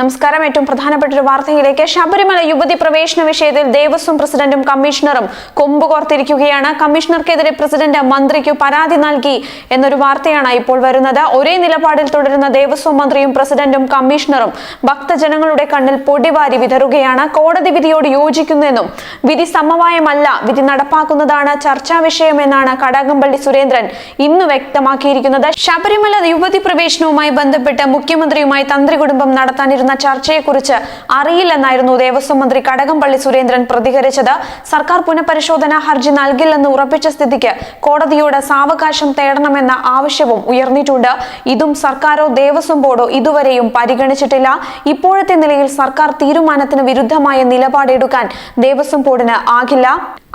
നമസ്കാരം. ഏറ്റവും പ്രധാനപ്പെട്ട ഒരു വാർത്തയിലേക്ക് ശബരിമല യുവതി പ്രവേശന വിഷയത്തിൽ ദേവസ്വം പ്രസിഡന്റും കമ്മീഷണറും കൊമ്പ് കോർത്തിരിക്കുകയാണ് കമ്മീഷണർക്കെതിരെ പ്രസിഡന്റ് മന്ത്രിക്ക് പരാതി നൽകി എന്നൊരു വാർത്തയാണ് ഇപ്പോൾ വരുന്നത്. ഒരേ നിലപാടിൽ തുടരുന്ന ദേവസ്വം മന്ത്രിയും പ്രസിഡന്റും കമ്മീഷണറും ഭക്തജനങ്ങളുടെ കണ്ണിൽ പൊടിവാരി വിതറുകയാണ്. കോടതി വിധിയോട് യോജിക്കുന്നെന്നും വിധി സമവായമല്ല വിധി നടപ്പാക്കുന്നതാണ് ചർച്ചാ വിഷയമെന്നാണ് കടകംപള്ളി സുരേന്ദ്രൻ ഇന്ന് വ്യക്തമാക്കിയിരിക്കുന്നത്. ശബരിമല യുവതി പ്രവേശനവുമായി ബന്ധപ്പെട്ട് മുഖ്യമന്ത്രിയുമായി തന്ത്രി കുടുംബം നടത്താനിരുന്ന ചർച്ചയെക്കുറിച്ച് അറിയില്ലെന്നായിരുന്നു ദേവസ്വം മന്ത്രി കടകംപള്ളി സുരേന്ദ്രൻ പ്രതികരിച്ചത്. സർക്കാർ പുനഃപരിശോധനാ ഹർജി നൽകില്ലെന്ന് ഉറപ്പിച്ച സ്ഥിതിക്ക് കോടതിയോട് സാവകാശം തേടണമെന്ന ആവശ്യവും ഉയർന്നിട്ടുണ്ട്. ഇതും സർക്കാരോ ദേവസ്വം ബോർഡോ ഇതുവരെയും പരിഗണിച്ചിട്ടില്ല. ഇപ്പോഴത്തെ നിലയിൽ സർക്കാർ തീരുമാനത്തിന് വിരുദ്ധമായ നിലപാടെടുക്കാൻ ദേവസ്വം ബോർഡിന് ആകില്ല.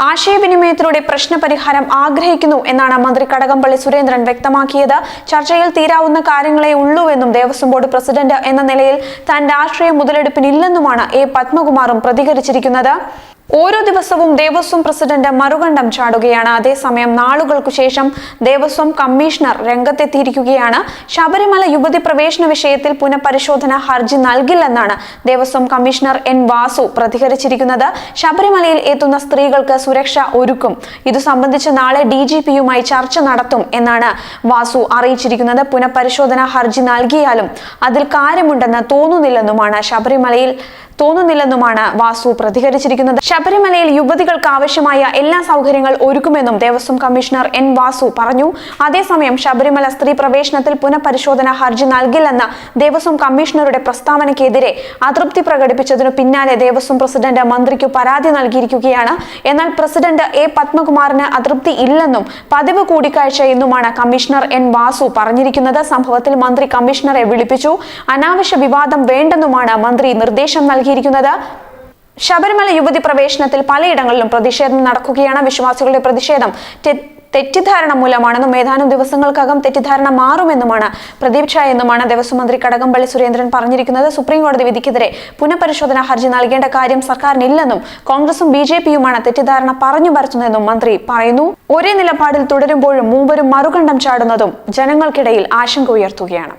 ആശയവിനിമയത്തിലൂടെ പ്രശ്നപരിഹാരം ആഗ്രഹിക്കുന്നു എന്നാണ് മന്ത്രി കടകംപള്ളി സുരേന്ദ്രൻ വ്യക്തമാക്കിയത്. ചർച്ചയിൽ തീരാവുന്ന കാര്യങ്ങളെ ഉള്ളൂവെന്നും ദേവസ്വം ബോർഡ് പ്രസിഡന്റ് എന്ന നിലയിൽ താൻ രാഷ്ട്രീയ മുതലെടുപ്പിനില്ലെന്നുമാണ് എ. പത്മകുമാറും പ്രതികരിച്ചിരിക്കുന്നത്. ഓരോ ദിവസവും ദേവസ്വം പ്രസിഡന്റ് മറുകണ്ഠം ചാടുകയാണ്. അതേസമയം നാളുകൾക്കു ശേഷം ദേവസ്വം കമ്മീഷണർ രംഗത്തെത്തിയിരിക്കുകയാണ്. ശബരിമല യുവതി പ്രവേശന വിഷയത്തിൽ പുനഃപരിശോധന ഹർജി നൽകില്ലെന്നാണ് ദേവസ്വം കമ്മീഷണർ എൻ വാസു പ്രതികരിച്ചിരിക്കുന്നത്. ശബരിമലയിൽ എത്തുന്ന സ്ത്രീകൾക്ക് സുരക്ഷ ഒരുക്കും. ഇതു സംബന്ധിച്ച് നാളെ ഡി ജി പിയുമായി ചർച്ച നടത്തും എന്നാണ് വാസു അറിയിച്ചിരിക്കുന്നത്. പുനഃപരിശോധന ഹർജി നൽകിയാലും അതിൽ കാര്യമുണ്ടെന്ന് തോന്നുന്നില്ലെന്നുമാണ് ശബരിമലയിൽ തോന്നുന്നില്ലെന്നുമാണ് വാസു പ്രതികരിച്ചിരിക്കുന്നത്. ശബരിമലയിൽ യുവതികൾക്ക് ആവശ്യമായ എല്ലാ സൗകര്യങ്ങൾ ഒരുക്കുമെന്നും ദേവസ്വം കമ്മീഷണർ എൻ വാസു പറഞ്ഞു. അതേസമയം ശബരിമല സ്ത്രീ പ്രവേശനത്തിൽ പുനഃപരിശോധന ഹർജി നൽകില്ലെന്ന ദേവസ്വം കമ്മീഷണറുടെ പ്രസ്താവനയ്ക്കെതിരെ അതൃപ്തി പ്രകടിപ്പിച്ചതിനു പിന്നാലെ ദേവസ്വം പ്രസിഡന്റ് മന്ത്രിക്കു പരാതി നൽകിയിരിക്കുകയാണ്. എന്നാൽ പ്രസിഡന്റ് എ പത്മകുമാറിന് അതൃപ്തി ഇല്ലെന്നും പതിവ് കൂടിക്കാഴ്ച എന്നുമാണ് കമ്മീഷണർ എൻ വാസു പറഞ്ഞിരിക്കുന്നത്. സംഭവത്തിൽ മന്ത്രി കമ്മീഷണറെ വിളിപ്പിച്ചു. അനാവശ്യ വിവാദം വേണ്ടെന്നുമാണ് മന്ത്രി നിർദ്ദേശം നൽകിയിരിക്കുന്നത് ശബരിമല യുവതി പ്രവേശനത്തിൽ പലയിടങ്ങളിലും പ്രതിഷേധം നടക്കുകയാണ്. വിശ്വാസികളുടെ പ്രതിഷേധം തെറ്റിദ്ധാരണ മൂലമാണെന്നും ഏതാനും ദിവസങ്ങൾക്കകം തെറ്റിദ്ധാരണ മാറുമെന്നുമാണ് പ്രതീക്ഷ എന്നുമാണ് ദേവസ്വം മന്ത്രി കടകംപള്ളി സുരേന്ദ്രൻ പറഞ്ഞിരിക്കുന്നത്. സുപ്രീം കോടതി വിധിക്കെതിരെ പുനഃപരിശോധന ഹർജി നൽകേണ്ട കാര്യം സർക്കാരിനില്ലെന്നും കോൺഗ്രസും ബി ജെ പിയുമാണ് തെറ്റിദ്ധാരണ പറഞ്ഞു പരത്തുന്നതെന്നും മന്ത്രി പറയുന്നു. ഒരേ നിലപാടിൽ തുടരുമ്പോഴും മൂവരും മറുകണ്ഠം ചാടുന്നതും ജനങ്ങൾക്കിടയിൽ ആശങ്ക ഉയർത്തുകയാണ്.